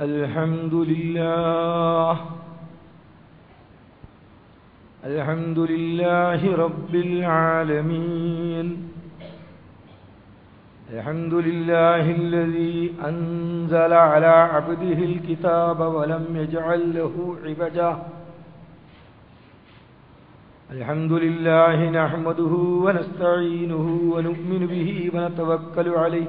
الحمد لله. الحمد لله رب العالمين. الحمد لله الذي أنزل على عبده الكتاب ولم يجعل له عبدا الحمد لله نحمده ونستعينه ونؤمن به ونتوكل عليه.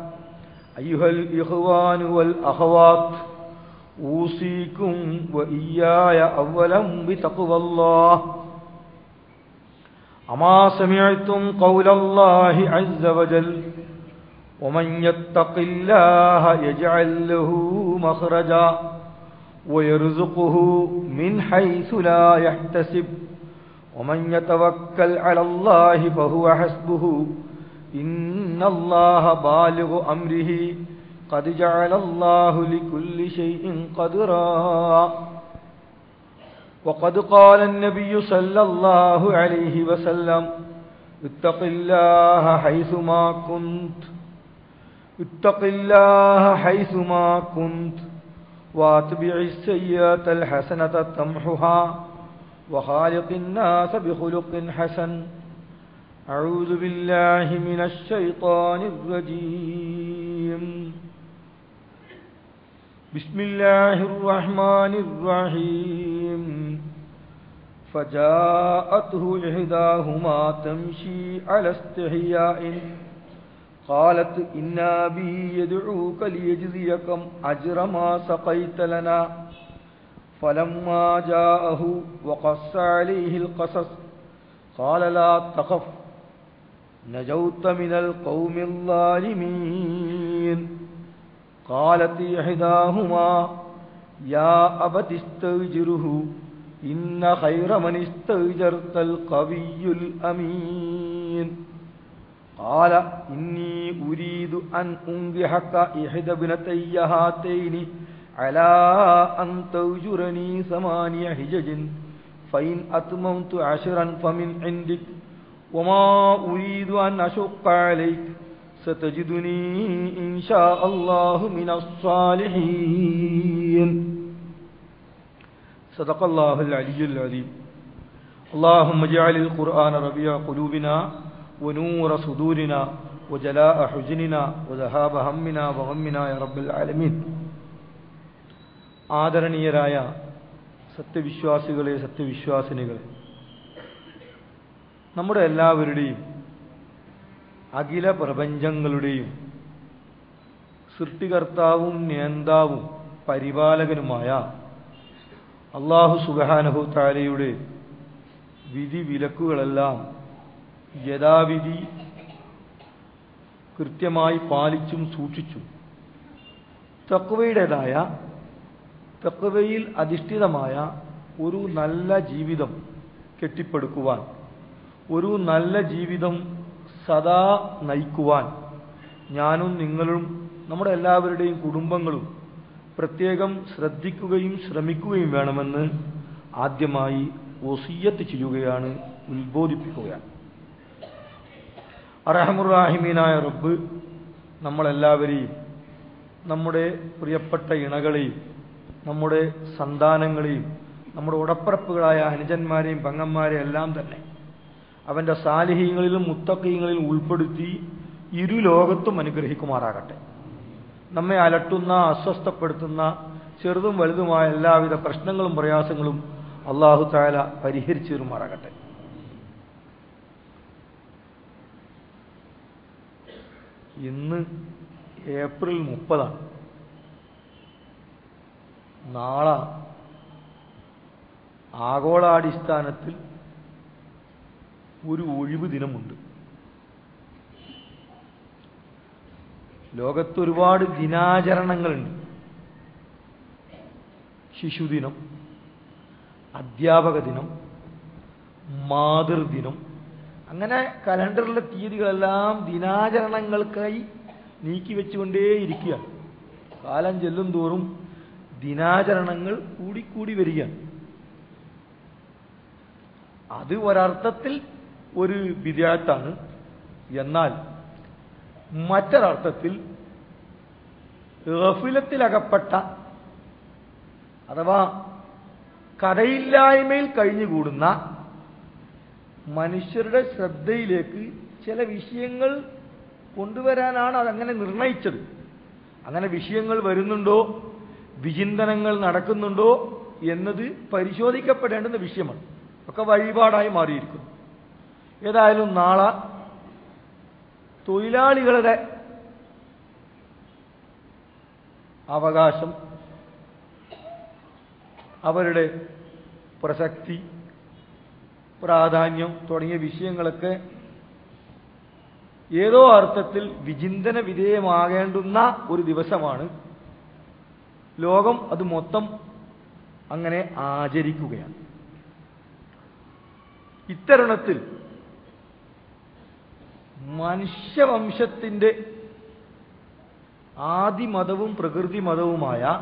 أيها الإخوان والأخوات أوصيكم وإياي أولا بتقوى الله. أما سمعتم قول الله عز وجل ومن يتق الله يجعل له مخرجا ويرزقه من حيث لا يحتسب ومن يتوكل على الله فهو حسبه. إن الله بالغ أمره قد جعل الله لكل شيء قدرا وقد قال النبي صلى الله عليه وسلم اتق الله حيثما كنت اتق الله حيثما كنت واتبع السيئة الحسنة تمحها وخالق الناس بخلق حسن أعوذ بالله من الشيطان الرجيم. بسم الله الرحمن الرحيم. فجاءته إحداهما تمشي على استحياء. قالت إن أبي يدعوك ليجزيكم أجر ما سقيت لنا. فلما جاءه وقص عليه القصص قال لا تخف. نجوت من القوم الظالمين. قالت إحداهما يا أبت استأجره إن خير من استأجرت القوي الأمين. قال إني أريد أن أنجحك إحدى ابنتي هاتين على أن توجرني ثمانية حجج فإن أتممت عشرا فمن عندك. وما أريد أن أشق عليك ستجدني إن شاء الله من الصالحين صدق الله العلي العظيم اللهم اجعل القرآن ربيع قلوبنا ونور صدورنا وجلاء حزننا وذهاب همنا وغمنا يا رب العالمين ആദരണീയരായ സത്യവിശ്വാസികളെ സത്യവിശ്വാസിനികളെ നമ്മുടെ എല്ലാവരുടെയും അഖില പ്രപഞ്ചങ്ങളുടെയും സൃഷ്ടികർത്താവും നേന്താവും പരിപാലകനുമായ അള്ളാഹു സുബാനഹു താലയുടെ വിധി വിലക്കുകളെല്ലാം യഥാവിധി കൃത്യമായി പാലിച്ചും സൂക്ഷിച്ചും തക്വയുടേതായ തക്വയിൽ അധിഷ്ഠിതമായ ഒരു നല്ല ജീവിതം കെട്ടിപ്പടുക്കുവാൻ ഒരു നല്ല ജീവിതം സദാ നയിക്കുവാൻ ഞാനും നിങ്ങളും നമ്മുടെ എല്ലാവരുടെയും കുടുംബങ്ങളും പ്രത്യേകം ശ്രദ്ധിക്കുകയും ശ്രമിക്കുകയും വേണമെന്ന് ആദ്യമായി ഒസിയത്ത് ചെയ്യുകയാണ് ഉത്ബോധിപ്പിക്കുകയാണ്. അറഹമുറാഹിമീനായ റബ്ബ് നമ്മളെല്ലാവരെയും നമ്മുടെ പ്രിയപ്പെട്ട ഇണകളെയും നമ്മുടെ സന്താനങ്ങളെയും നമ്മുടെ ഉടപ്പറപ്പുകളായ അനുജന്മാരെയും പങ്ങന്മാരെയും എല്ലാം തന്നെ അവന്റെ സാലിഹ്യങ്ങളിലും മുത്തക്കീങ്ങളിലും ഉൾപ്പെടുത്തി ഇരു ലോകത്തും അനുഗ്രഹിക്കുമാറാകട്ടെ. നമ്മെ അലട്ടുന്ന അസ്വസ്ഥപ്പെടുത്തുന്ന ചെറുതും വലുതുമായ എല്ലാവിധ പ്രശ്നങ്ങളും പ്രയാസങ്ങളും അള്ളാഹു താല പരിഹരിച്ചു തരുമാറാകട്ടെ. ഇന്ന് ഏപ്രിൽ മുപ്പതാണ്. നാളെ ആഗോളാടിസ്ഥാനത്തിൽ ഒരു ഒഴിവ് ദിനമുണ്ട്. ലോകത്ത് ഒരുപാട് ദിനാചരണങ്ങളുണ്ട്. ശിശുദിനം അധ്യാപക ദിനം മാതൃദിനം. അങ്ങനെ കലണ്ടറിലെ തീയതികളെല്ലാം ദിനാചരണങ്ങൾക്കായി നീക്കി വെച്ചുകൊണ്ടേയിരിക്കുകയാണ്. കാലം ചെല്ലും തോറും ദിനാചരണങ്ങൾ കൂടിക്കൂടി വരികയാണ്. അത് ഒരർത്ഥത്തിൽ ഒരു വിദ്യാത്താണ് എന്നാൽ മറ്റൊരർത്ഥത്തിൽ ഗഫിലത്തിലകപ്പെട്ട അഥവാ കഥയില്ലായ്മയിൽ കഴിഞ്ഞുകൂടുന്ന മനുഷ്യരുടെ ശ്രദ്ധയിലേക്ക് ചില വിഷയങ്ങൾ കൊണ്ടുവരാനാണ് അതങ്ങനെ നിർണയിച്ചത്. അങ്ങനെ വിഷയങ്ങൾ വരുന്നുണ്ടോ? വിചിന്തനങ്ങൾ നടക്കുന്നുണ്ടോ? എന്നത് പരിശോധിക്കപ്പെടേണ്ടുന്ന വിഷയമാണ്. ഒക്കെ വഴിപാടായി മാറിയിരിക്കുന്നു. ഏതായാലും നാളെ തൊഴിലാളികളുടെ അവകാശം അവരുടെ പ്രസക്തി പ്രാധാന്യം തുടങ്ങിയ വിഷയങ്ങളൊക്കെ ഏതോ അർത്ഥത്തിൽ വിചിന്തന വിധേയമാകേണ്ടുന്ന ഒരു ദിവസമാണ്. ലോകം അത് മൊത്തം അങ്ങനെ ആചരിക്കുകയാണ്. ഇത്തരുണത്തിൽ മനുഷ്യവംശത്തിന്റെ ആദിമതവും പ്രകൃതി മതവുമായ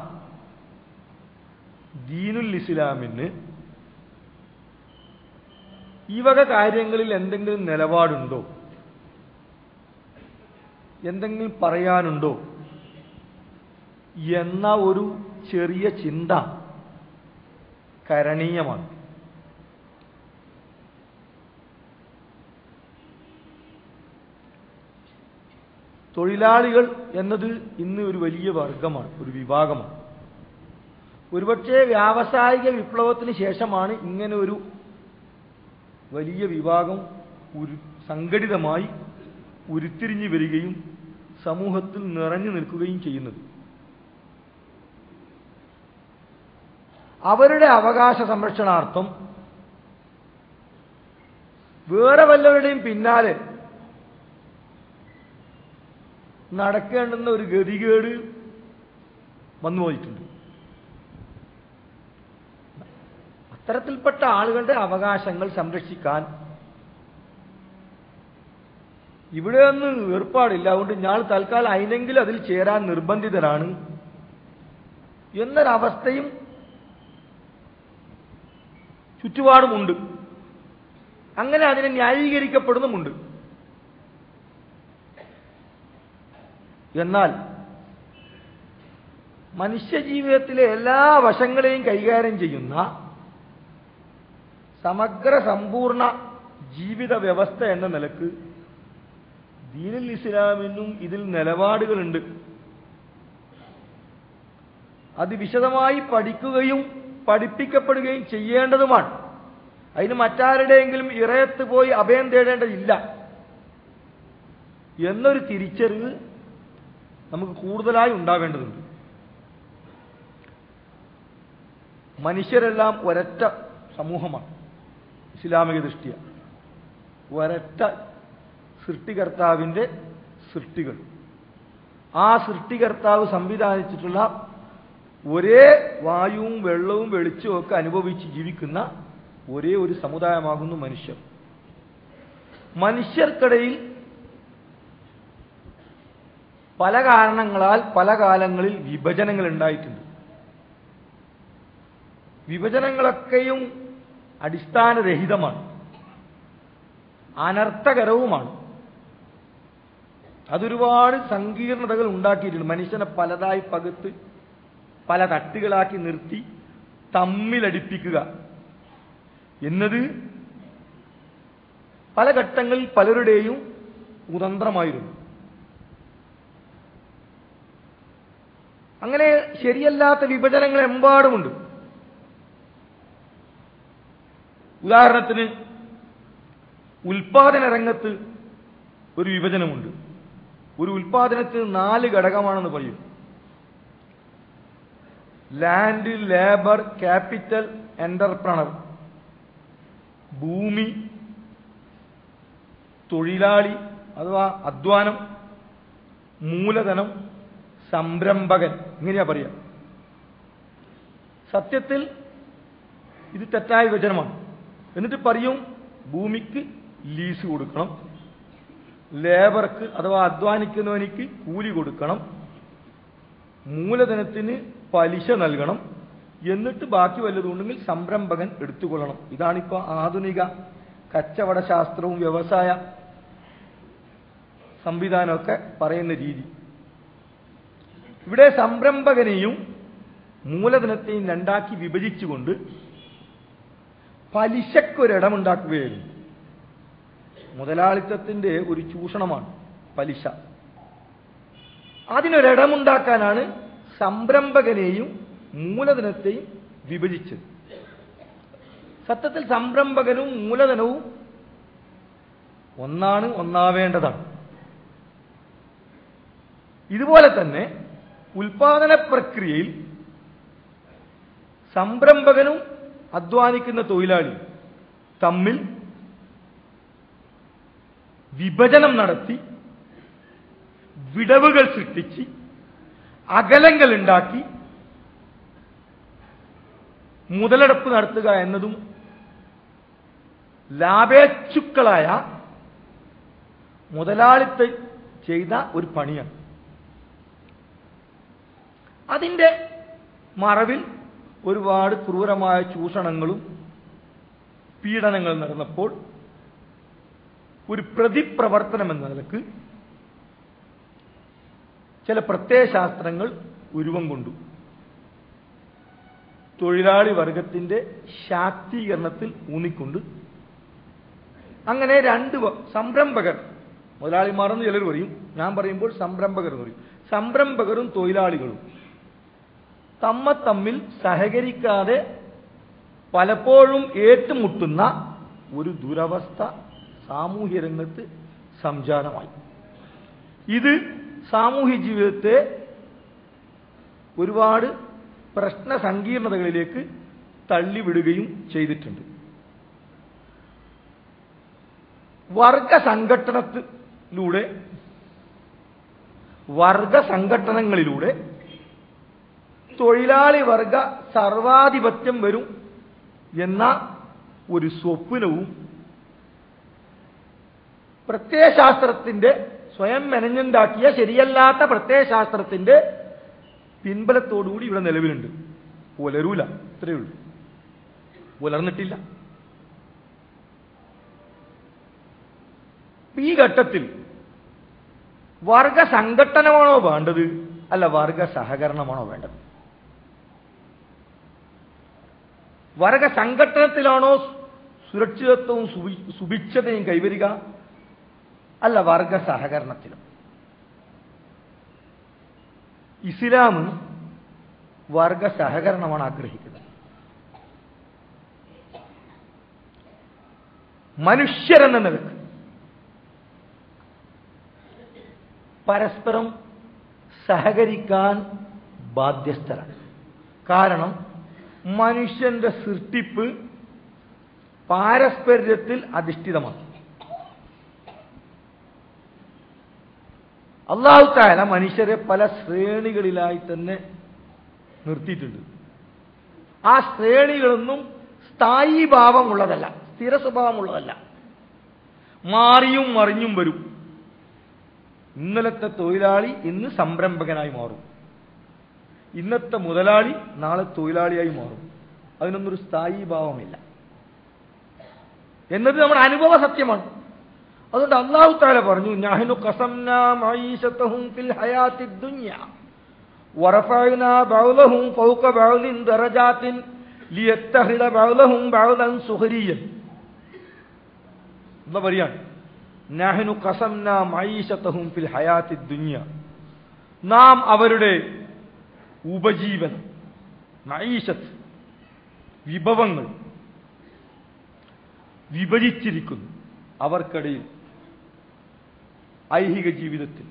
ദീനുൽ ഇസ്ലാമിന് ഈ വക കാര്യങ്ങളിൽ എന്തെങ്കിലും നിലപാടുണ്ടോ? എന്തെങ്കിലും പറയാനുണ്ടോ? എന്ന ഒരു ചെറിയ ചിന്ത കരണീയമാണ്. തൊഴിലാളികൾ എന്നത് ഇന്ന് ഒരു വലിയ വർഗമാണ് ഒരു വിഭാഗമാണ്. ഒരുപക്ഷെ വ്യാവസായിക വിപ്ലവത്തിന് ശേഷമാണ് ഇങ്ങനെ ഒരു വലിയ വിഭാഗം ഉരു സംഘടിതമായി ഉരുത്തിരിഞ്ഞു വരികയും സമൂഹത്തിൽ നിറഞ്ഞു നിൽക്കുകയും ചെയ്യുന്നത്. അവരുടെ അവകാശ സംരക്ഷണാർത്ഥം വേറെ വല്ലവരുടെയും പിന്നാലെ നടക്കേണ്ടുന്ന ഒരു ഗതികേട് വന്നു പോയിട്ടുണ്ട്. അത്തരത്തിൽപ്പെട്ട ആളുകളുടെ അവകാശങ്ങൾ സംരക്ഷിക്കാൻ ഇവിടെ ഒന്നും ഏർപ്പാടില്ല. അതുകൊണ്ട് ഞാൻ തൽക്കാലം അതിനെങ്കിലും അതിൽ ചേരാൻ നിർബന്ധിതരാണ് എന്നൊരവസ്ഥയും ചുറ്റുപാടുമുണ്ട്. അങ്ങനെ അതിനെ ന്യായീകരിക്കപ്പെടുന്നുമുണ്ട്. എന്നാൽ മനുഷ്യജീവിതത്തിലെ എല്ലാ വശങ്ങളെയും കൈകാര്യം ചെയ്യുന്ന സമഗ്ര സമ്പൂർണ ജീവിത വ്യവസ്ഥ എന്ന നിലയ്ക്ക് ദീനുൽ ഇസ്ലാമിനും ഇതിൽ നിലപാടുകളുണ്ട്. അത് വിശദമായി പഠിക്കുകയും പഠിപ്പിക്കപ്പെടുകയും ചെയ്യേണ്ടതുമാണ്. അതിന് മറ്റാരുടെയെങ്കിലും ഇറയത്ത് പോയി അഭയം തേടേണ്ടതില്ല. എന്നൊരു തിരിച്ചറിവ് നമുക്ക് കൂടുതലായി ഉണ്ടാവേണ്ടതുണ്ട്. മനുഷ്യരെല്ലാം ഒരറ്റ സമൂഹമാണ് ഇസ്ലാമിക ദൃഷ്ടിയ. ഒരറ്റ സൃഷ്ടികർത്താവിന്റെ സൃഷ്ടികൾ. ആ സൃഷ്ടികർത്താവ് സംവിധാനിച്ചിട്ടുള്ള ഒരേ വായുവും വെള്ളവും വെളിച്ചവും ഒക്കെ അനുഭവിച്ച് ജീവിക്കുന്ന ഒരേ ഒരു സമുദായമാകുന്നു മനുഷ്യർ. മനുഷ്യർക്കിടയിൽ പല കാരണങ്ങളാൽ പല കാലങ്ങളിൽ വിഭജനങ്ങൾ ഉണ്ടായിട്ടുണ്ട്. വിഭജനങ്ങളൊക്കെയും അടിസ്ഥാനരഹിതമാണ്. അനർത്ഥകരവുമാണ്. അതൊരുപാട് സങ്കീർണതകൾ ഉണ്ടാക്കിയിട്ടുണ്ട്. മനുഷ്യനെ പലതായി പകുത്ത് പല തട്ടുകളാക്കി നിർത്തി തമ്മിലടിപ്പിക്കുക. എന്നത് പല ഘട്ടങ്ങളിൽ പലരുടെയും കുതന്ത്രമായിരുന്നു അങ്ങനെ ശരിയല്ലാത്ത വിഭജനങ്ങൾ എമ്പാടുമുണ്ട്. ഉദാഹരണത്തിന് ഉൽപാദന രംഗത്ത് ഒരു വിഭജനമുണ്ട്. ഒരു ഉൽപാദനത്തിന് നാല് ഘടകമാണെന്ന് പറയും. ലാൻഡ് ലേബർ ക്യാപിറ്റൽ എന്റർപ്രണർ ഭൂമി തൊഴിലാളി അഥവാ അധ്വാനം മൂലധനം സംരംഭകൻ. ഇങ്ങനെയാ പറയാ. സത്യത്തിൽ ഇത് തെറ്റായ വിഭജനമാണ്. എന്നിട്ട് പറയും ഭൂമിക്ക് ലീസ് കൊടുക്കണം. ലേബർക്ക് അഥവാ അധ്വാനിക്കുന്നവനിക്ക് കൂലി കൊടുക്കണം. മൂലധനത്തിന് പലിശ നൽകണം. എന്നിട്ട് ബാക്കി വല്ലതുണ്ടെങ്കിൽ സംരംഭകൻ എടുത്തുകൊള്ളണം. ഇതാണിപ്പോൾ ആധുനിക കച്ചവട ശാസ്ത്രവും വ്യവസായ സംവിധാനമൊക്കെ പറയുന്ന രീതി. ഇവിടെ സംരംഭകനെയും മൂലധനത്തെയും രണ്ടാക്കി വിഭജിച്ചുകൊണ്ട് പലിശക്കൊരിടമുണ്ടാക്കുകയായിരുന്നു. മുതലാളിത്തത്തിന്റെ ഒരു ചൂഷണമാണ് പലിശ. അതിനൊരിടമുണ്ടാക്കാനാണ് സംരംഭകനെയും മൂലധനത്തെയും വിഭജിച്ചത്. സത്യത്തിൽ സംരംഭകനും മൂലധനവും ഒന്നാണ് ഒന്നാവേണ്ടതാണ്. ഇതുപോലെ തന്നെ ഉൽപാദന പ്രക്രിയയിൽ സംരംഭകനും അധ്വാനിക്കുന്ന തൊഴിലാളി തമ്മിൽ വിഭജനം നടത്തി വിടവുകൾ സൃഷ്ടിച്ച് അകലങ്ങൾ ഉണ്ടാക്കി മുതലെടുപ്പ് നടത്തുക എന്നതും ലാഭേച്ഛുക്കളായ മുതലാളിത്ത ചെയ്ത ഒരു പണിയാണ്. അതിന്റെ മറവിൽ ഒരുപാട് ക്രൂരമായ ചൂഷണങ്ങളും പീഡനങ്ങളും നടന്നപ്പോൾ ഒരു പ്രതിപ്രവർത്തനം എന്ന നിലയ്ക്ക് ചില പ്രത്യയശാസ്ത്രങ്ങൾ ഉരുവം കൊണ്ടു. തൊഴിലാളി വർഗത്തിന്റെ ശാക്തീകരണത്തിൽ ഊന്നിക്കൊണ്ട് അങ്ങനെ രണ്ട് സംരംഭകർ മുതലാളിമാർ എന്ന് ചിലർ പറയും ഞാൻ പറയുമ്പോൾ സംരംഭകർ എന്ന് പറയും. സംരംഭകരും തൊഴിലാളികളും. തമ്മ തമ്മിൽ സഹകരിക്കാതെ പലപ്പോഴും ഏറ്റുമുട്ടുന്ന ഒരു ദുരവസ്ഥ സാമൂഹ്യ രംഗത്ത് സംജാതമായി. ഇത് സാമൂഹ്യ ജീവിതത്തെ ഒരുപാട് പ്രശ്ന സങ്കീർണതകളിലേക്ക് തള്ളിവിടുകയും ചെയ്തിട്ടുണ്ട്. വർഗ സംഘടനത്തിലൂടെ വർഗ തൊഴിലാളി വർഗ സർവാധിപത്യം വരും എന്ന ഒരു സ്വപ്നവും പ്രത്യയശാസ്ത്രത്തിന്റെ സ്വയം മെനഞ്ഞുണ്ടാക്കിയ ശരിയല്ലാത്ത പ്രത്യയശാസ്ത്രത്തിന്റെ പിൻബലത്തോടുകൂടി ഇവിടെ നിലവിലുണ്ട്. പുലരൂല ഇത്രയേ ഉള്ളൂ. പുലർന്നിട്ടില്ല. ഈ ഘട്ടത്തിൽ വർഗ സംഘട്ടനമാണോ വേണ്ടത്? അല്ല വർഗ സഹകരണമാണോ വേണ്ടത്? വർഗ സംഘട്ടനത്തിലാണോ സുരക്ഷിതത്വവും സുഭിക്ഷതയും കൈവരിക? അല്ല വർഗ സഹകരണത്തിലും. ഇസ്ലാം വർഗ സഹകരണമാണ് ആഗ്രഹിക്കുന്നത്. മനുഷ്യരെന്ന നിലയ്ക്ക് പരസ്പരം സഹകരിക്കാൻ ബാധ്യസ്ഥരാണ്. കാരണം മനുഷ്യന്റെ സൃഷ്ടിപ്പ് പാരസ്പര്യത്തിൽ അധിഷ്ഠിതമാണ് അള്ളാഹു താല മനുഷ്യരെ പല ശ്രേണികളിലായി തന്നെ നിർത്തിയിട്ടുണ്ട്. ആ ശ്രേണികളൊന്നും സ്ഥായി ഭാവമുള്ളതല്ല സ്ഥിര സ്വഭാവമുള്ളതല്ല. മാറിയും മറിഞ്ഞും വരും. ഇന്നലത്തെ തൊഴിലാളി ഇന്ന് സംരംഭകനായി മാറും. ഇന്നത്തെ മുതലാളി നാളെ തൊഴിലാളിയായി മാറും. അതിനൊന്നൊരു സ്ഥായി ഭാവമില്ല. എന്നത് നമ്മുടെ അനുഭവ സത്യമാണ്. അതുകൊണ്ട് അള്ളാഹു താല പറഞ്ഞു നഹ്നു ഖസംനാ മഈശതഹും ഫിൽ ഹായാത്തി ഫിൽ നാം അവരുടെ ഉപജീവനം മഈശത്ത് വിഭവങ്ങൾ വിഭജിച്ചിരിക്കുന്നു അവർക്കിടയിൽ. ഐഹിക ജീവിതത്തിൽ.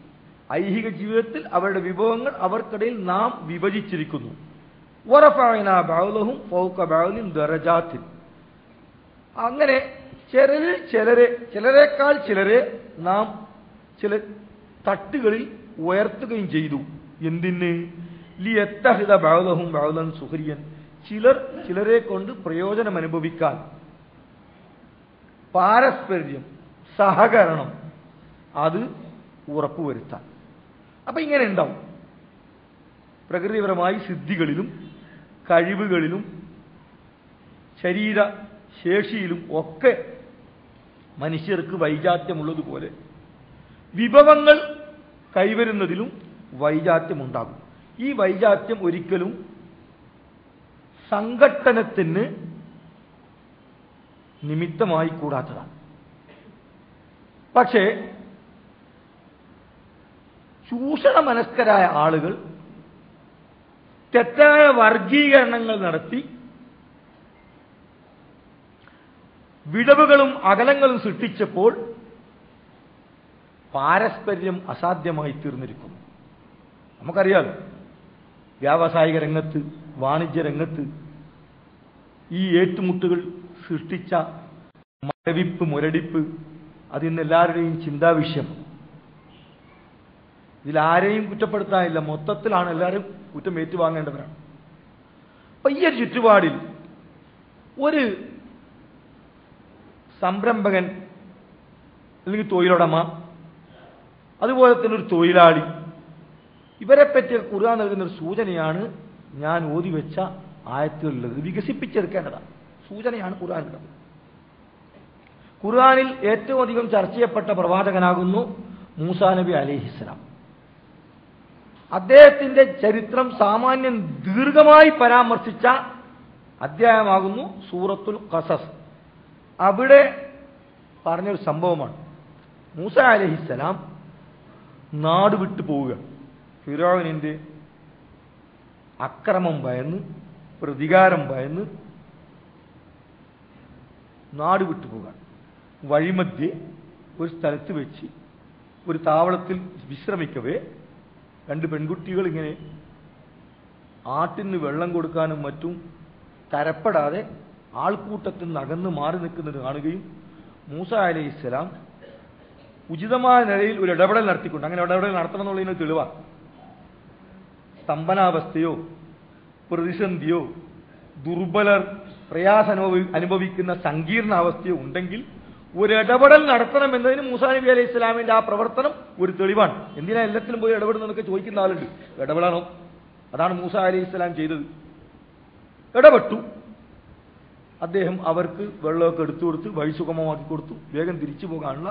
ഐഹിക ജീവിതത്തിൽ അവരുടെ വിഭവങ്ങൾ അവർക്കിടയിൽ നാം വിഭജിച്ചിരിക്കുന്നു. ഉറപ്പായന ബൗലഹും ഫൗക ബാവുലിൻ ദറജാത്തിൻ അങ്ങനെ ചിലരിൽ ചിലരെ ചിലരെക്കാൾ ചിലരെ നാം ചില തട്ടുകളിൽ ഉയർത്തുകയും ചെയ്തു. എന്തിന്? ലി ബഹുലഹും ബഹുലൻ സുഹരിയൻ ചിലർ ചിലരെ കൊണ്ട് പ്രയോജനം അനുഭവിക്കാൻ. പാരസ്പര്യം സഹകരണം അത് ഉറപ്പുവരുത്താൻ. അപ്പൊ ഇങ്ങനെ ഉണ്ടാവും. പ്രകൃതിപരമായി സിദ്ധികളിലും കഴിവുകളിലും ശരീര ശേഷിയിലും ഒക്കെ മനുഷ്യർക്ക് വൈജാത്യമുള്ളതുപോലെ വിഭവങ്ങൾ കൈവരുന്നതിലും വൈജാത്യമുണ്ടാകും. ഈ വൈജാത്യം ഒരിക്കലും സംഘട്ടനത്തിന് നിമിത്തമായി കൂടാത്തതാണ്. പക്ഷേ ചൂഷണ മനസ്കരായ ആളുകൾ തെറ്റായ വർഗീകരണങ്ങൾ നടത്തി വിടവുകളും അകലങ്ങളും സൃഷ്ടിച്ചപ്പോൾ പാരസ്പര്യം അസാധ്യമായി തീർന്നിരിക്കുന്നു. നമുക്കറിയാലോ വ്യാവസായിക രംഗത്ത് വാണിജ്യ രംഗത്ത് ഈ ഏറ്റുമുട്ടുകൾ സൃഷ്ടിച്ച മരവിപ്പ് മുരടിപ്പ് അതിന്ന് എല്ലാവരുടെയും ചിന്താവിഷയം. ഇതിലാരെയും കുറ്റപ്പെടുത്താനില്ല. മൊത്തത്തിലാണ് എല്ലാവരും കുറ്റം ഏറ്റുവാങ്ങേണ്ടവരാണ്. അപ്പൊ ഈ ഒരു ചുറ്റുപാടിൽ ഒരു സംരംഭകൻ അല്ലെങ്കിൽ തൊഴിലുടമ അതുപോലെ തന്നെ ഒരു തൊഴിലാളി ഇവരെ പറ്റി ഖുർആൻ നൽകുന്ന ഒരു സൂചനയാണ് ഞാൻ ഓതി വെച്ച ആയത്തുകളിലത് വികസിപ്പിച്ചെടുക്കേണ്ടതാണ്. സൂചനയാണ് ഖുർആാനുള്ളത്. ഖുർആാനിൽ ഏറ്റവും അധികം ചർച്ച ചെയ്യപ്പെട്ട പ്രവാചകനാകുന്നു മൂസാ നബി അലിഹിസ്ലാം അദ്ദേഹത്തിന്റെ ചരിത്രം സാമാന്യം ദീർഘമായി പരാമർശിച്ച അധ്യായമാകുന്നു സൂറത്തുൽ ഖസസ്. അവിടെ പറഞ്ഞൊരു സംഭവമാണ്. മൂസ അലഹിസ്സലാം നാട് വിട്ടു പോവുക ഫിറോവിനിന്റെ അക്രമം ഭയന്ന് പ്രതികാരം ഭയന്ന് നാട് വിട്ടുപോകാൻ വഴിമധ്യേ ഒരു സ്ഥലത്ത് വെച്ച് ഒരു താവളത്തിൽ വിശ്രമിക്കവേ രണ്ട് പെൺകുട്ടികൾ ഇങ്ങനെ ആട്ടിന് വെള്ളം കൊടുക്കാനും മറ്റും തരപ്പെടാതെ ആൾക്കൂട്ടത്തിൽ നിന്ന് അകന്ന് മാറി നിൽക്കുന്നത് കാണുകയും മൂസ അലൈഹിസ്സലാം ഉചിതമായ നിലയിൽ ഒരു ഇടപെടൽ നടത്തിക്കൊണ്ട് അങ്ങനെ ഇടപെടൽ നടത്തണം എന്നുള്ളതിന് തെളിവാണ്. സ്തംഭനാവസ്ഥയോ പ്രതിസന്ധിയോ ദുർബലർ പ്രയാസം അനുഭവിക്കുന്ന സങ്കീർണ അവസ്ഥയോ ഉണ്ടെങ്കിൽ ഒരു നടത്തണം എന്നതിന് മൂസാ നബി അലൈഹി ഇസ്ലാമിന്റെ ആ പ്രവർത്തനം ഒരു തെളിവാണ്. എന്തിനാ എല്ലാത്തിലും പോയി ഇടപെടുന്നതൊക്കെ ചോദിക്കുന്ന ആളുണ്ട്. ഇടപെടണം? അതാണ് മൂസ അലൈഹി ഇസ്ലാം ചെയ്തത്. ഇടപെട്ടു. അദ്ദേഹം അവർക്ക് വെള്ളമൊക്കെ എടുത്തു കൊടുത്ത് വഴി സുഗമമാക്കി കൊടുത്തു. വേഗം തിരിച്ചു പോകാനുള്ള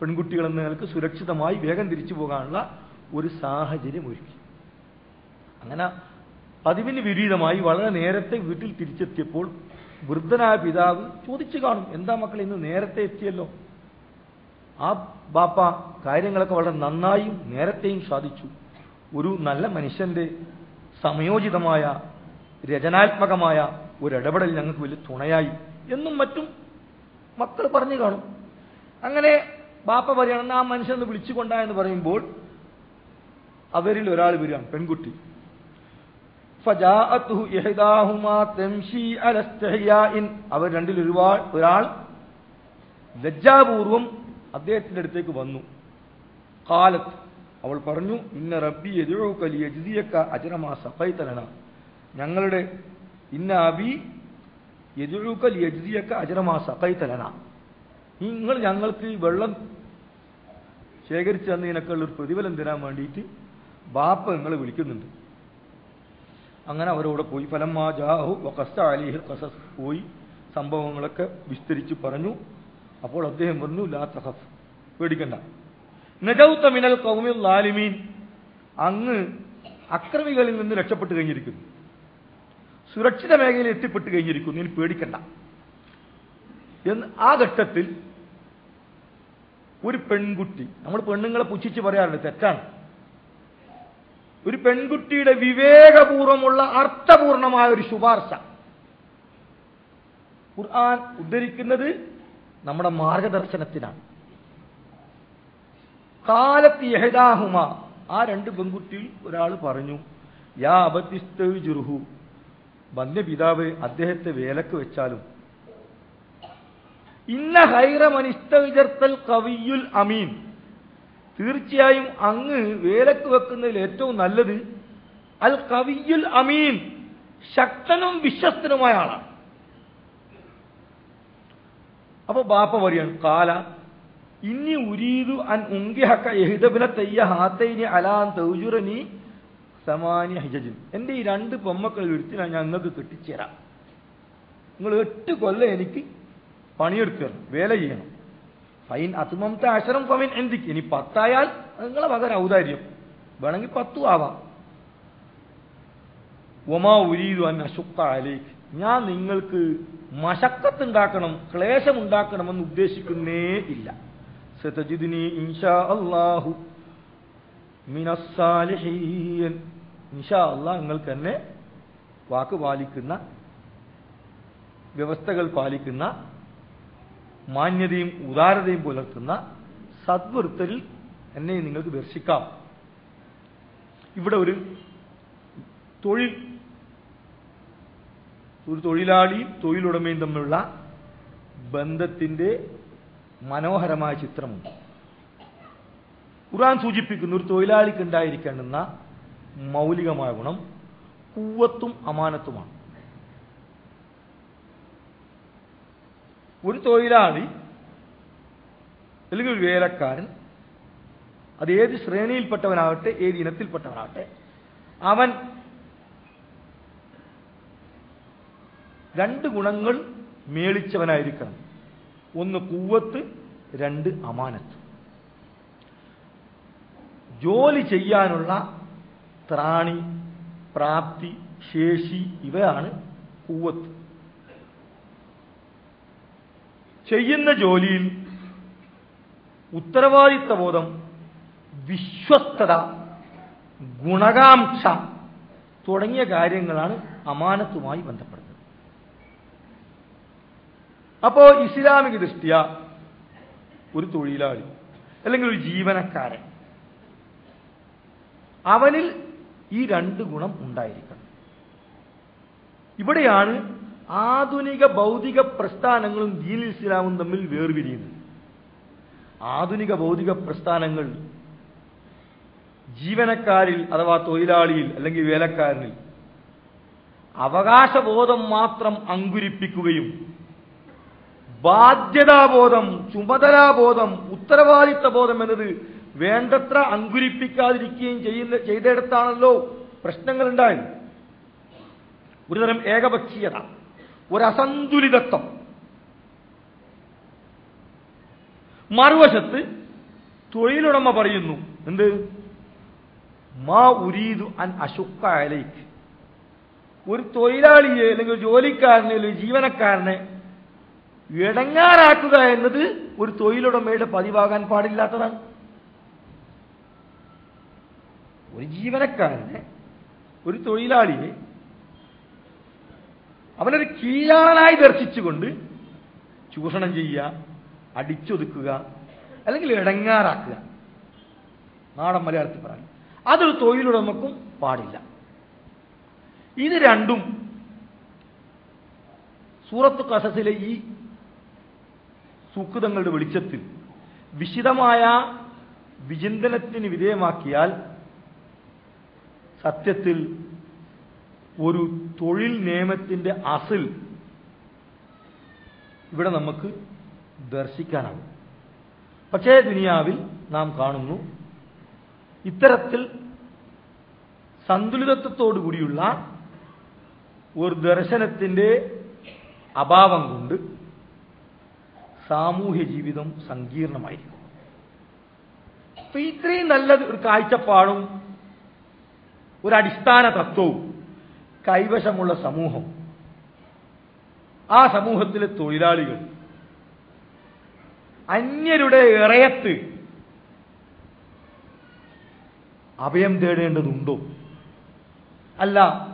പെൺകുട്ടികൾ എന്ന നിലയ്ക്ക് സുരക്ഷിതമായി വേഗം തിരിച്ചു പോകാനുള്ള ഒരു സാഹചര്യം ഒരുക്കി അങ്ങനെ പതിവിന് വിപരീതമായി വളരെ നേരത്തെ വീട്ടിൽ തിരിച്ചെത്തിയപ്പോൾ വൃദ്ധനായ പിതാവ് ചോദിച്ചു കാണും എന്താ മക്കൾ ഇന്ന് നേരത്തെ എത്തിയല്ലോ? ആ ബാപ്പ കാര്യങ്ങളൊക്കെ വളരെ നന്നായും നേരത്തെയും സാധിച്ചു. ഒരു നല്ല മനുഷ്യന്റെ സമയോചിതമായ രചനാത്മകമായ ഒരിടപെടൽ ഞങ്ങൾക്ക് വലിയ തുണയായി. എന്നും മറ്റും മക്കൾ പറഞ്ഞു കാണും. അങ്ങനെ ബാപ്പ പറയണമെന്ന് ആ മനുഷ്യനെ വിളിച്ചുകൊണ്ടാ എന്ന് പറയുമ്പോൾ അവരിൽ ഒരാൾ വരികയാണ് പെൺകുട്ടി. അവർ രണ്ടിൽ ഒരുപാട് ഒരാൾ ലജ്ജാപൂർവം അദ്ദേഹത്തിന്റെ അടുത്തേക്ക് വന്നു. കാലത്ത് അവൾ പറഞ്ഞു ഇന്ന റബ്ബി യദുഉക ലിയജ്സിയക അജ്റമാ സഖൈതലന ഞങ്ങളുടെ ഇന്ന അബി യദുഉക ലിയജ്സിയക അജ്റമാ സഖൈതലന നിങ്ങൾ ഞങ്ങൾക്ക് ഈ വെള്ളം ശേഖരിച്ചു തന്നതിനൊക്കെയുള്ള ഒരു പ്രതിഫലം തരാൻ വേണ്ടിയിട്ട് ബാപ്പ നിങ്ങളെ വിളിക്കുന്നുണ്ട്. അങ്ങനെ അവരോട് പോയി. ഫലം ജാഹു വഖസ്സ അലിഹിൽ ഖസസ്. പോയി സംഭവങ്ങളൊക്കെ വിസ്തരിച്ച് പറഞ്ഞു. അപ്പോൾ അദ്ദേഹം പറഞ്ഞു ലാ തഖഫ് പേടിക്കണ്ട. നജൗത്ത മിനൽ കൗമിൽ ലാലിമീൻ. അങ്ങ് അക്രമികളിൽ നിന്ന് രക്ഷപ്പെട്ട് കഴിഞ്ഞിരിക്കുന്നു. സുരക്ഷിത മേഖലയിൽ എത്തിപ്പെട്ട് കഴിഞ്ഞിരിക്കുന്നു. ഇനി പേടിക്കണ്ട. എന്ന് ആ ഘട്ടത്തിൽ ഒരു പെൺകുട്ടി നമ്മൾ പെണ്ണുങ്ങളെ പുച്ഛിച്ച് പറയാറുണ്ട് തെറ്റാണ്. ഒരു പെൺകുട്ടിയുടെ വിവേകപൂർവമുള്ള അർത്ഥപൂർണമായ ഒരു ശുപാർശ. ഖുർആൻ ഉദ്ധരിക്കുന്നത് നമ്മുടെ മാർഗദർശനത്തിനാണ്. കാലത്ത് യഹദാഹുമ ആ രണ്ട് പെൺകുട്ടിയിൽ ഒരാൾ പറഞ്ഞു യാ അബദ്ധിസ്തുഹു വന്യ പിതാവ് അദ്ദേഹത്തെ വേലക്ക് വെച്ചാലും ഇന്ന ഹൈറമനിസ്തൽ കവിയുൽ അമീൻ. തീർച്ചയായും അങ്ങ് വേലക്ക് വെക്കുന്നതിൽ ഏറ്റവും നല്ലത് അൽ കവിയുൽ അമീൻ ശക്തനും വിശ്വസ്തനുമായ ആളാണ്. അപ്പൊ ബാപ്പ പറയാണ് കാല ഇനി ഉരീതു അൻ ഉങ്കിഹക്ക യഹിദബിനെ തയ്യ ഹാത്തൈനി അലാൻ തൗജുറനി സമാനി ഹജജിൻ. എന്റെ ഈ രണ്ട് പൊമ്മക്കളിൽ ഒരുത്തി ഞാൻ ഞങ്ങൾക്ക് കെട്ടിച്ചേരാം. നിങ്ങൾ എട്ട് കൊല്ലം എനിക്ക് പണിയെടുത്തു തരണം വേല ചെയ്യണം. ഫൈൻ അതുമത്തെ അക്ഷരം ഫമിൻ എന്തിക്ക് ഇനി പത്തായാൽ നിങ്ങളെ വക ഔദാര്യം വേണമെങ്കിൽ പത്തു ആവാം. ഒമാ ഉരീതു അൻ അശുക്ത അലേക്ക് ഞാൻ നിങ്ങൾക്ക് മശക്കത്തുണ്ടാക്കണം ക്ലേശമുണ്ടാക്കണമെന്ന് ഉദ്ദേശിക്കുന്നേ ഇല്ല. സതജിദിനി ഇൻഷാ അല്ലാഹു മിനസ്സാലിഹീൻ. ഇൻഷാ അള്ളാഹ് നിങ്ങൾക്ക് തന്നെ വാക്ക് പാലിക്കുന്ന വ്യവസ്ഥകൾ പാലിക്കുന്ന മാന്യതയും ഉദാരതയും പുലർത്തുന്ന സദ്വൃത്തരിൽ എന്നെ നിങ്ങൾക്ക് ദർശിക്കാം. ഇവിടെ ഒരു തൊഴിൽ ഒരു തൊഴിലാളിയും തൊഴിലുടമയും തമ്മിലുള്ള ബന്ധത്തിന്റെ മനോഹരമായ ചിത്രമുണ്ട്. ഖുർആൻ സൂചിപ്പിക്കുന്ന ഒരു തൊഴിലാളിക്ക് ഉണ്ടായിരിക്കേണ്ടുന്ന മൗലികമായ ഗുണം കൂവത്തും അമാനത്തുമാണ്. ഒരു തൊഴിലാളി അല്ലെങ്കിൽ ഒരു വേലക്കാരൻ അത് ഏത് ശ്രേണിയിൽപ്പെട്ടവനാവട്ടെ ഏത് ഇനത്തിൽപ്പെട്ടവനാവട്ടെ അവൻ രണ്ട് ഗുണങ്ങൾ മേളിച്ചവനായിരിക്കണം. ഒന്ന് കൂവത്ത് രണ്ട് അമാനത്ത്. ജോലി ചെയ്യാനുള്ള ത്രാണി പ്രാപ്തി ശേഷി ഇവയാണ് കൂവത്ത്. ചെയ്യുന്ന ജോലിയിൽ ഉത്തരവാദിത്തബോധം വിശ്വസ്തത ഗുണകാംക്ഷ തുടങ്ങിയ കാര്യങ്ങളാണ് അമാനത്തുമായി ബന്ധപ്പെടുന്നത്. അപ്പോ ഇസ്ലാമിക ദൃഷ്ടിയ ഒരു തൊഴിലാളി അല്ലെങ്കിൽ ഒരു ജീവനക്കാരൻ അവനിൽ ഈ രണ്ട് ഗുണം ഉണ്ടായിരിക്കണം. ഇവിടെയാണ് ആധുനിക ഭൗതിക പ്രസ്ഥാനങ്ങളും ദീൻ ഇസ്ലാമും തമ്മിൽ വേർപിരിയുന്നു. ആധുനിക ഭൗതിക പ്രസ്ഥാനങ്ങൾ ജീവനക്കാരിൽ അഥവാ തൊഴിലാളിയിൽ അല്ലെങ്കിൽ വേലക്കാരനിൽ അവകാശബോധം മാത്രം അങ്കുരിപ്പിക്കുകയും ബാധ്യതാബോധം ചുമതലാബോധം ഉത്തരവാദിത്ത ബോധം എന്നത് വേണ്ടത്ര അങ്കുരിപ്പിക്കാതിരിക്കുകയും ചെയ്യുന്ന ചെയ്തെടുത്താണല്ലോ പ്രശ്നങ്ങൾ ഉണ്ടായത് ഒരുതരം ഏകപക്ഷീയത. ഒരു അസന്തുലിതത്വം മറുവശത്ത് തൊഴിലുടമ പറയുന്നു എന്ത്? മാ ഉരീതു അൻ അശുക്ക അലേക്ക് ഒരു തൊഴിലാളിയെ അല്ലെങ്കിൽ ഒരു ജോലിക്കാരനെ അല്ലെങ്കിൽ ജീവനക്കാരനെ ഇടങ്ങാറാക്കുക എന്നത് ഒരു തൊഴിലുടമയുടെ പതിവാകാൻ പാടില്ലാത്തതാണ്. ഒരു ജീവനക്കാരനെ ഒരു തൊഴിലാളിയെ അവനൊരു കീഴാളനായി ദർശിച്ചുകൊണ്ട് ചൂഷണം ചെയ്യുക അടിച്ചൊതുക്കുക അല്ലെങ്കിൽ ഇടങ്ങാറാക്കുക. നാടൻ മലയാളത്തിൽ പറഞ്ഞു അതൊരു തൊഴിലുടമക്കും പാടില്ല. ഇത് രണ്ടും സൂറത്ത് കസസിലെ ഈ സൂക്തങ്ങളുടെ വെളിച്ചത്തിൽ വിശദമായ വിചിന്തനത്തിന് വിധേയമാക്കിയാൽ സത്യത്തിൽ ഒരു തൊഴിൽ നിയമത്തിന്റെ അസിൽ ഇവിടെ നമുക്ക് ദർശിക്കാനാവും പക്ഷേ ദുനിയാവിൽ നാം കാണുന്നു ഇത്തരത്തിൽ സന്തുലിതത്വത്തോടു കൂടിയുള്ള ഒരു ദർശനത്തിന്റെ അഭാവം കൊണ്ട് സാമൂഹ്യ ജീവിതം സങ്കീർണമായിരിക്കും. അപ്പൊ ഇത്രയും നല്ല ഒരു കാഴ്ചപ്പാടും ഒരു അടിസ്ഥാന തത്വവും കൈവശമുള്ള സമൂഹം. ആ സമൂഹത്തിലെ തൊഴിലാളികൾ. അന്യരുടെ ഇറയത്ത്. അഭയം തേടേണ്ടതുണ്ടോ? അല്ല.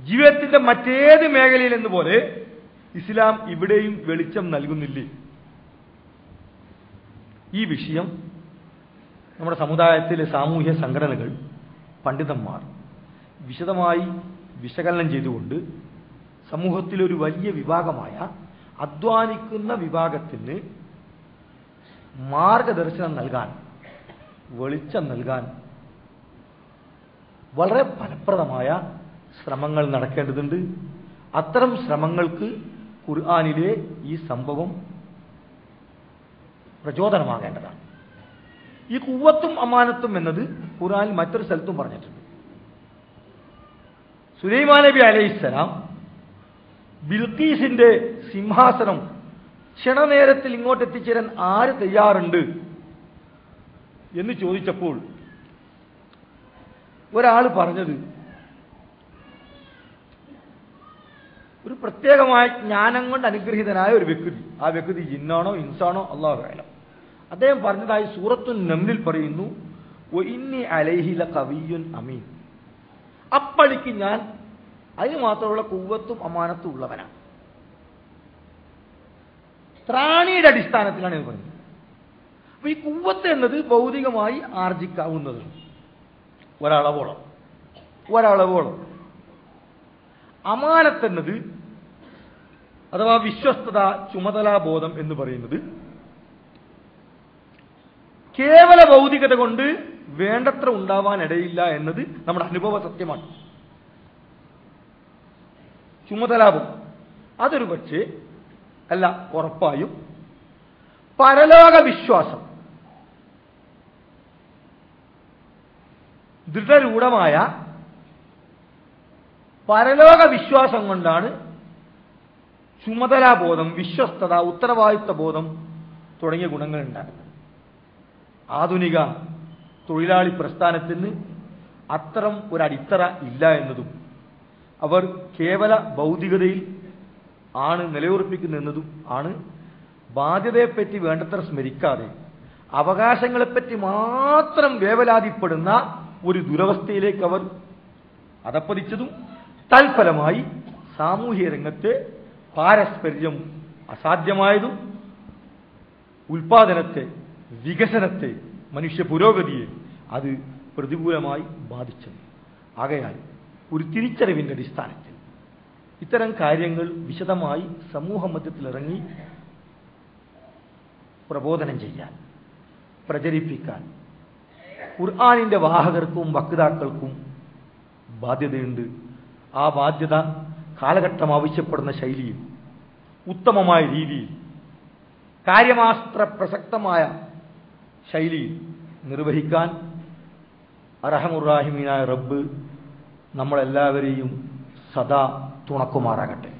ജീവിതത്തിന്റെ മറ്റേത് മേഖലയിൽ എന്നപോലെ ഇസ്ലാം ഇവിടെയും വെളിച്ചം നൽകുന്നില്ലേ? ഈ വിഷയം നമ്മുടെ സമുദായത്തിലെ സാമൂഹ്യ സംഘടനകൾ പണ്ഡിതന്മാർ വിശദമായി വിശകലനം ചെയ്തുകൊണ്ട് സമൂഹത്തിലൊരു വലിയ വിഭാഗമായ അധ്വാനിക്കുന്ന വിഭാഗത്തിന് മാർഗദർശനം നൽകാൻ വെളിച്ചം നൽകാൻ വളരെ ഫലപ്രദമായ ശ്രമങ്ങൾ നടക്കേണ്ടതുണ്ട്. അത്തരം ശ്രമങ്ങൾക്ക് ഖുർആാനിലെ ഈ സംഭവം പ്രചോദനമാകേണ്ടതാണ്. ഈ കുവ്വത്തും അമാനത്തും എന്നത് ഖുർആാനിൽ മറ്റൊരു സ്ഥലത്തും പറഞ്ഞിട്ടുണ്ട്. സുലൈമാൻ നബി അലൈഹിസ്സലാം ബിൽക്കീസിന്റെ സിംഹാസനം ക്ഷണനേരത്തിൽ ഇങ്ങോട്ട് എത്തിച്ചേരാൻ ആര് തയ്യാറുണ്ട് എന്ന് ചോദിച്ചപ്പോൾ ഒരാൾ പറഞ്ഞത് ഒരു പ്രത്യേകമായ ജ്ഞാനം കൊണ്ട് അനുഗ്രഹീതനായ ഒരു വ്യക്തി ആ വ്യക്തി ജിന്നാണോ ഇൻസാണോ അള്ളാഹു ആലം അദ്ദേഹം പറഞ്ഞതായി സൂറത്തു നമ്മിൽ പറയുന്നു "വ ഇന്നി അമീൻ. അപ്പളിക്ക് ഞാൻ അതിന് മാത്രമുള്ള കുവ്വത്തും അമാനത്തും ഉള്ളവനാണ്. ത്രാണിയുടെ അടിസ്ഥാനത്തിലാണ് ഇത് പറയുന്നത് അപ്പൊ ഈ കുവ്വത്ത് എന്നത് ഭൗതികമായി ആർജിക്കാവുന്നത് ഒരളവോളം. ഒരളവോളം. അമാനത്ത് എന്നത് അഥവാ വിശ്വസ്തത ചുമതലാബോധം എന്ന് പറയുന്നത് കേവല ഭൗതികത കൊണ്ട് വേണ്ടത്ര ഉണ്ടാവാനിടയില്ല എന്നത് നമ്മുടെ അനുഭവ സത്യമാണ്. ചുമതലാവും. അതൊരു പക്ഷേ അല്ല ഉറപ്പായും പരലോക വിശ്വാസം. ദൃഢരൂഢമായ പരലോക വിശ്വാസം കൊണ്ടാണ് ചുമതലാബോധം വിശ്വസ്തത ഉത്തരവാദിത്വ ബോധം തുടങ്ങിയ ഗുണങ്ങൾ ഉണ്ടാകുന്നത് ആധുനിക തൊഴിലാളി പ്രസ്ഥാനത്തിന് അത്തരം ഒരു അടിത്തറ ഇല്ല എന്നതും അവർ കേവല ഭൗതികതയിൽ ആണ് നിലയുറപ്പിക്കുന്നതെന്നതും ആണ് ബാധ്യതയെപ്പറ്റി വേണ്ടത്ര സ്മരിക്കാതെ അവകാശങ്ങളെപ്പറ്റി മാത്രം വേവലാതിപ്പെടുന്ന ഒരു ദുരവസ്ഥയിലേക്ക് അവർ അതപ്പതിച്ചതും തൽഫലമായി സാമൂഹ്യ രംഗത്തെ പാരസ്പര്യം അസാധ്യമായതും ഉൽപാദനത്തെ വികസനത്തെ മനുഷ്യ പുരോഗതിയെ അത് പ്രതികൂലമായി ബാധിച്ചത്. ആകയാൽ ഒരു തിരിച്ചറിവിന്റെ അടിസ്ഥാനത്തിൽ ഇത്തരം കാര്യങ്ങൾ വിശദമായി സമൂഹ മധ്യത്തിലിറങ്ങി പ്രബോധനം ചെയ്യാൻ പ്രചരിപ്പിക്കാൻ ഖുർആാനിന്റെ വാഹകർക്കും വക്താക്കൾക്കും ബാധ്യതയുണ്ട്. ആ ബാധ്യത കാലഘട്ടം ആവശ്യപ്പെടുന്ന ശൈലിയിൽ ഉത്തമമായ രീതിയിൽ കാര്യമാസ്ത്ര പ്രസക്തമായ ശൈലിയിൽ നിർവഹിക്കാൻ അറഹമുറാഹിമീനായ റബ്ബ് നമ്മളെല്ലാവരെയും സദാ തുണക്കുമാറാകട്ടെ.